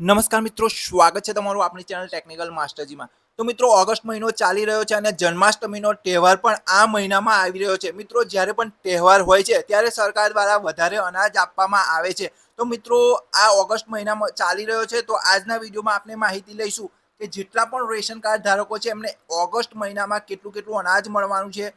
નમસ્કાર મિત્રો, સ્વાગત છે તમારું આપણી ચેનલ ટેકનિકલ માસ્ટરજીમાં તો મિત્રો, ઓગસ્ટ મહિનો ચાલી રહ્યો છે અને જન્માષ્ટમીનો તહેવાર પણ આ મહિનામાં આવી રહ્યો છે. મિત્રો, જ્યારે પણ તહેવાર હોય છે, ત્યારે સરકાર દ્વારા વધારે અનાજ આપવામાં આવે છે. તો મિત્રો, આ ઓગસ્ટ મહિનામાં ચાલી રહ્યો છે. તો આજના વિડીયોમાં આપણે માહિતી લઈશું કે જેટલા પણ રેશન કાર્ડ ધારકો છે, એમને ઓગસ્ટ મહિનામાં કેટલું કેટલું અનાજ મળવાનું છે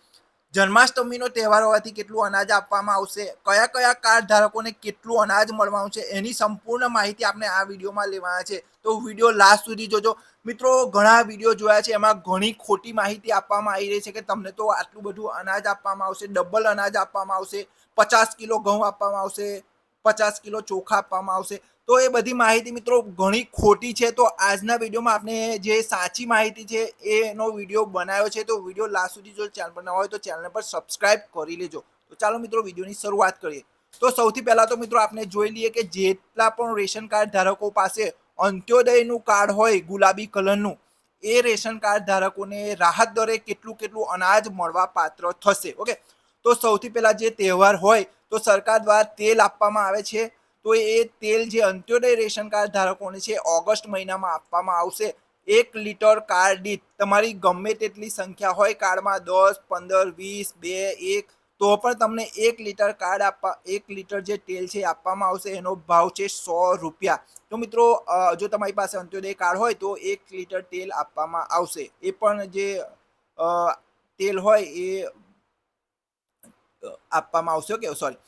જન્માષ્ટમીનો તહેવાર હોવાથી કેટલું અનાજ આપવામાં આવશે, કયા કયા કાર્ડ ધારકોને કેટલું અનાજ મળવાનું છે એની સંપૂર્ણ માહિતી આપણે આ વિડીયોમાં લેવાના છે. તો વીડિયો લાસ્ટ સુધી જોજો. મિત્રો, ઘણા વીડિયો જોયા છે, એમાં ઘણી ખોટી માહિતી આપવામાં આવી રહી છે કે તમને તો આટલું બધું અનાજ આપવામાં આવશે, ડબલ અનાજ આપવામાં આવશે, પચાસ કિલો ઘઉં આપવામાં આવશે, પચાસ કિલો ચોખા આપવામાં આવશે. તો એ બધી માહિતી મિત્રો ઘણી ખોટી છે. તો આજના વિડીયોમાં આપણે જે સાચી માહિતી છે એનો વીડિયો બનાવ્યો છે, તો વીડિયો લાસ્ટ સુધી જો ચેનલ પર ના હોય તો ચેનલ પર સબસ્ક્રાઇબ કરી લેજો. તો ચાલો મિત્રો વિડીયોની શરૂઆત કરીએ. તો સૌથી પહેલાં તો મિત્રો આપણે જોઈ લઈએ કે જેટલા પણ રેશન કાર્ડ ધારકો પાસે અંત્યોદયનું કાર્ડ હોય ગુલાબી કલરનું, એ રેશન કાર્ડ ધારકોને રાહત દરે કેટલું કેટલું અનાજ મળવા પાત્ર થશે. ઓકે? તો સૌથી પહેલાં જે તહેવાર હોય તો સરકાર દ્વારા તેલ આપવામાં આવે છે. તો એ તેલ જે અંત્યોદય રેશન કાર્ડ ધારકોને છે ઓગસ્ટ મહિનામાં આપવામાં આવશે. એક લીટર કાર્ડ દીઠ તમારી ગમે તેટલી સંખ્યા હોય કાર્ડમાં દસ, પંદર, વીસ, બે, એક, તો પણ તમને એક લીટર કાર્ડ આપવા, એક લીટર જે તેલ છે આપવામાં આવશે. એનો ભાવ છે સો રૂપિયા. તો મિત્રો જો તમારી પાસે અંત્યોદય કાર્ડ હોય તો એક લીટર તેલ આપવામાં આવશે. એ પણ જે તેલ હોય એ આપવામાં આવશે. Okay, sorry.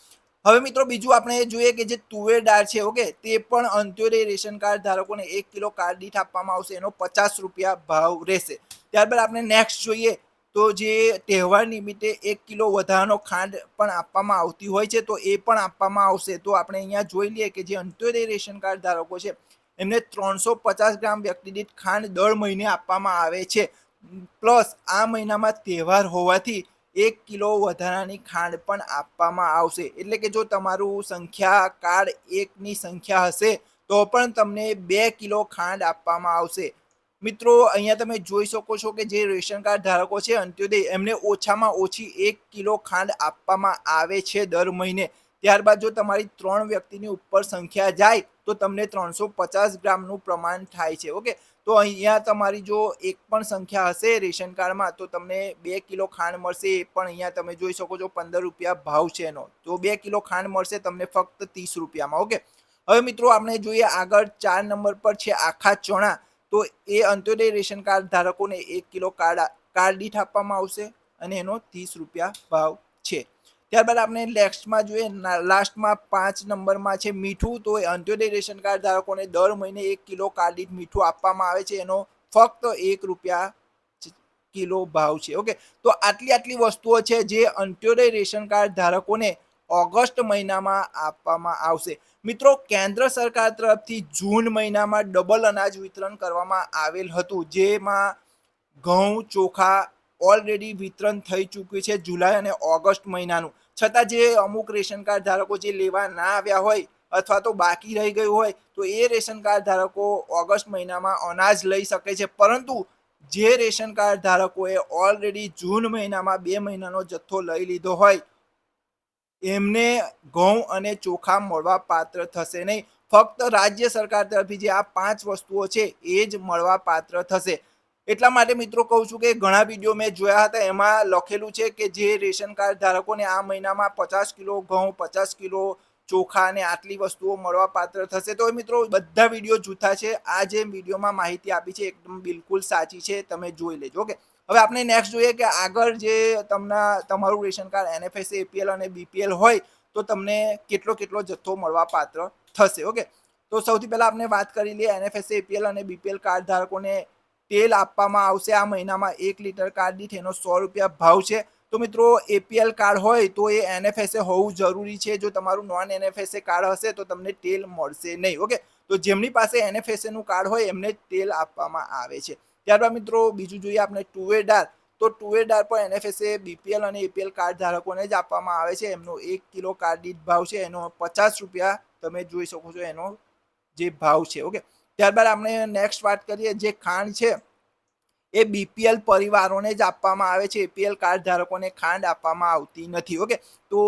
હવે મિત્રો બીજું આપણે જોઈએ કે જે તુવેર દાળ છે, ઓકે, તે પણ અંત્યોદય રેશન કાર્ડ ધારકોને એક કિલો કાર્ડ દીઠ આપવામાં આવશે, એનો પચાસ રૂપિયા ભાવ રહેશે. ત્યારબાદ આપણે નેક્સ્ટ જોઈએ તો જે તહેવાર નિમિત્તે એક કિલો વધારાનો ખાંડ પણ આપવામાં આવતી હોય છે, તો એ પણ આપવામાં આવશે. તો આપણે અહીંયા જોઈ લઈએ કે જે અંત્યોદય રેશન કાર્ડ ધારકો છે, એમને ત્રણસો પચાસ ગ્રામ વ્યક્તિ દીઠ ખાંડ દર મહિને આપવામાં આવે છે. પ્લસ આ મહિનામાં તહેવાર હોવાથી એક કિલો વધારાની ખાંડ પણ આપવામાં આવશે. એટલે કે જો તમારું સંખ્યા કાર્ડ એકની સંખ્યા હશે, તો પણ તમને બે કિલો ખાંડ આપવામાં આવશે. મિત્રો, અહીંયા તમે જોઈ શકો છો કે જે રેશન કાર્ડ ધારકો છે, અંત્યોદય, એમને ઓછામાં ઓછી એક કિલો ખાંડ આપવામાં આવે છે દર મહિને. ત્યારબાદ જો તમારી ત્રણ વ્યક્તિની ઉપર સંખ્યા જાય, તો તમને ત્રણસો પચાસ ગ્રામનું પ્રમાણ થાય છે. ઓકે? તો અહીંયા તમારી જો એક પણ સંખ્યા હશે રેશન કાર્ડમાં, તો તમને બે કિલો ખાંડ મળશે એ પણ અહીંયા તમે જોઈ શકો છો પંદર રૂપિયા ભાવ છે એનો. તો બે કિલો ખાંડ મળશે તમને ફક્ત ત્રીસ રૂપિયામાં, ઓકે? હવે મિત્રો આપણે જોઈએ આગળ ચાર નંબર પર છે આખા ચણા. તો એ અંત્યોદય રેશન કાર્ડ ધારકોને એક કિલો કાર્ડ કાર્ડ દીઠ આપવામાં આવશે અને એનો ત્રીસ રૂપિયા ભાવ છે. ત્યારબાદ આપણે નેક્સ્ટમાં જોઈએ લાસ્ટમાં પાંચ નંબરમાં છે મીઠું. તો અંત્યોદય રેશન કાર્ડ ધારકોને દર મહિને એક કિલો કાર્ડ દીઠ મીઠું આપવામાં આવે છે. એનો ફક્ત એક રૂપિયા કિલો ભાવ છે. ઓકે? તો આટલી આટલી વસ્તુઓ છે જે અંત્યોદય રેશન કાર્ડ ધારકોને ઓગસ્ટ મહિનામાં આપવામાં આવશે. મિત્રો, કેન્દ્ર સરકાર તરફથી જૂન મહિનામાં ડબલ અનાજ વિતરણ કરવામાં આવેલ હતું, જેમાં ઘઉં, ચોખા ઓલરેડી વિતરણ થઈ ચૂક્યું છે જુલાઈ અને ઓગસ્ટ મહિનાનું. છતાં જે અમુક રેશન કાર્ડ ધારકો જે લેવા ના આવ્યા હોય અથવા તો બાકી રહી ગયું હોય, તો એ રેશન કાર્ડ ધારકો ઓગસ્ટ મહિનામાં અનાજ લઈ શકે છે. પરંતુ જે રેશન કાર્ડ ધારકોએ ઓલરેડી જૂન મહિનામાં બે મહિનાનો જથ્થો લઈ લીધો હોય, એમને ઘઉં અને ચોખા મળવા પાત્ર થશે નહીં. ફક્ત રાજ્ય સરકાર તરફથી જે આ પાંચ વસ્તુઓ છે, એ જ મળવા પાત્ર થશે. એટલા માટે મિત્રો કહું છું કે ઘણા વીડિયો મેં જોયા હતા. એમાં લખેલું છે કે જે રેશન કાર્ડ ધારકોને આ મહિનામાં પચાસ કિલો ઘઉં, પચાસ કિલો ચોખા અને આટલી વસ્તુઓ મળવા પાત્ર થશે. તો મિત્રો બધા વીડિયો જૂથા છે. આ જે વિડીયોમાં માહિતી આપી છે એકદમ બિલકુલ સાચી છે. તમે જોઈ લેજો. ઓકે. હવે આપણે નેક્સ્ટ જોઈએ કે આગળ જે તમને તમારું રેશન કાર્ડ એનએફએસ એપીએલ અને બીપીએલ હોય તો તમને કેટલો કેટલો જથ્થો મળવા પાત્ર થશે. ઓકે. તો સૌથી પહેલાં આપણે વાત કરી લઈએ એનએફએસ એપીએલ અને બીપીએલ કાર્ડ ધારકોને તેલ આપવામાં આવશે. આ મહિનામાં એક લીટર કાર્ડ દીઠ એનો સો રૂપિયા ભાવ છે. તો મિત્રો એપીએલ કાર્ડ હોય તો એ એનએફએસએ હોવું જરૂરી છે. જો તમારું નોન એનએફએસએ કાર્ડ હશે તો તમને તેલ મળશે નહીં, ઓકે? તો જેમની પાસે એનએફએસએનું કાર્ડ હોય એમને તેલ આપવામાં આવે છે. ત્યારબાદ મિત્રો, બીજું જોઈએ આપણે ટુવેડાર તો ટુવેડાર પણ એનએફએસએ બીપીએલ અને એપીએલ કાર્ડ ધારકોને જ આપવામાં આવે છે. એમનો એક કિલો કાર્ડ દીઠ ભાવ છે. એનો પચાસ રૂપિયા તમે જોઈ શકો છો એનો જે ભાવ છે, ઓકે? ત્યારબાદ આપણે નેક્સ્ટ વાત કરીએ, જે ખાંડ છે, એ બીપીએલ પરિવારોને જ આપવામાં આવે છે. એપીએલ કાર્ડ ધારકોને ખાંડ આપવામાં આવતી નથી ઓકે તો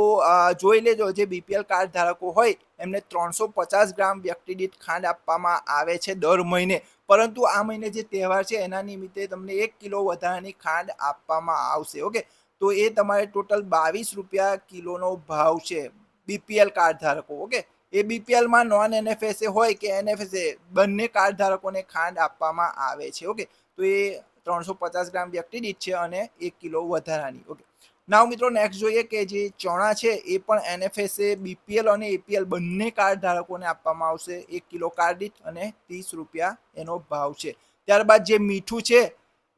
જોઈ લેજો, જે બીપીએલ કાર્ડ ધારકો હોય, એમને ત્રણસો પચાસ ગ્રામ વ્યક્તિ દીઠ ખાંડ આપવામાં આવે છે દર મહિને. પરંતુ આ મહિને જે તહેવાર છે, એના નિમિત્તે તમને એક કિલો વધારાની ખાંડ આપવામાં આવશે ઓકે તો એ તમારે ટોટલ બાવીસ રૂપિયા કિલોનો ભાવ છે બીપીએલ કાર્ડ ધારકો ઓકે એ બીપીએલમાં નોન એનએફએસએ હોય કે એનએફએસએ બંને કાર્ડ ધારકોને ખાંડ આપવામાં આવે છે ઓકે તો એ ત્રણસો પચાસ ગ્રામ વ્યક્તિ દીઠ છે અને એક કિલો વધારાની ઓકે નાવ મિત્રો નેક્સ્ટ જોઈએ કે જે ચણા છે, એ પણ એનએફએસએ બીપીએલ અને એપીએલ બંને કાર્ડ ધારકોને આપવામાં આવશે. એક કિલો કાર્ડ દીઠ અને ત્રીસ રૂપિયા એનો ભાવ છે. ત્યારબાદ જે મીઠું છે,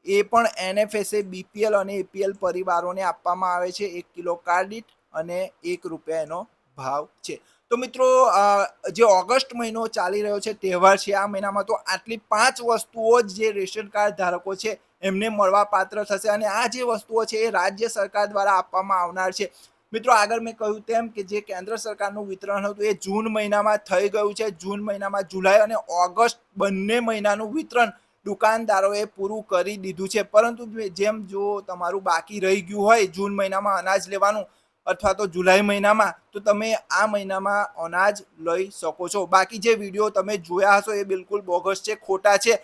એ પણ એનએફએસએ બીપીએલ અને એપીએલ પરિવારોને આપવામાં આવે છે. એક કિલો કાર્ડ દીઠ અને એક રૂપિયા એનો ભાવ છે. તો મિત્રો જે ઓગસ્ટ મહિનો ચાલી રહ્યો છે, તહેવાર છે, આ મહિનામાં તો આટલી પાંચ વસ્તુઓ જ જે રેશન કાર્ડ ધારકો છે, એમને મળવા પાત્ર થશે અને આ જે વસ્તુઓ છે એ રાજ્ય સરકાર દ્વારા આપવામાં આવનાર છે. મિત્રો, આગળ મેં કહ્યું તેમ કે જે કેન્દ્ર સરકારનું વિતરણ હતું, એ જૂન મહિનામાં થઈ ગયું છે. જૂન મહિનામાં જુલાઈ અને ઓગસ્ટ બંને મહિનાનું વિતરણ દુકાનદારોએ પૂરું કરી દીધું છે. પરંતુ જેમ જો તમારું બાકી રહી ગયું હોય, જૂન મહિનામાં અનાજ લેવાનું અથવા તો જુલાઈ મહિનામાં, તો તમે આ મહિનામાં અનાજ લઈ શકો છો. બાકી જે વીડિયો તમે જોયા હશો એ બિલકુલ બોગસ છે, ખોટા છે.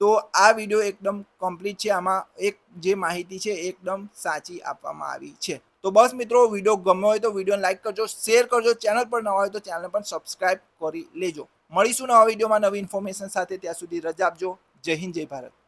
તો આ વીડિયો એકદમ કમ્પ્લીટ છે. આમાં એક જે માહિતી છે એકદમ સાચી આપવામાં આવી છે. તો બસ મિત્રો, વીડિયો ગમ્યો હોય તો વિડીયોને લાઈક કરજો, શેર કરજો. ચેનલ પર નવા હોય તો ચેનલ પણ સબસ્ક્રાઇબ કરી લેજો. મળીશું નવા વિડીયોમાં નવી ઇન્ફોર્મેશન સાથે. ત્યાં સુધી રજા આપજો. જય હિન્દ, જય ભારત.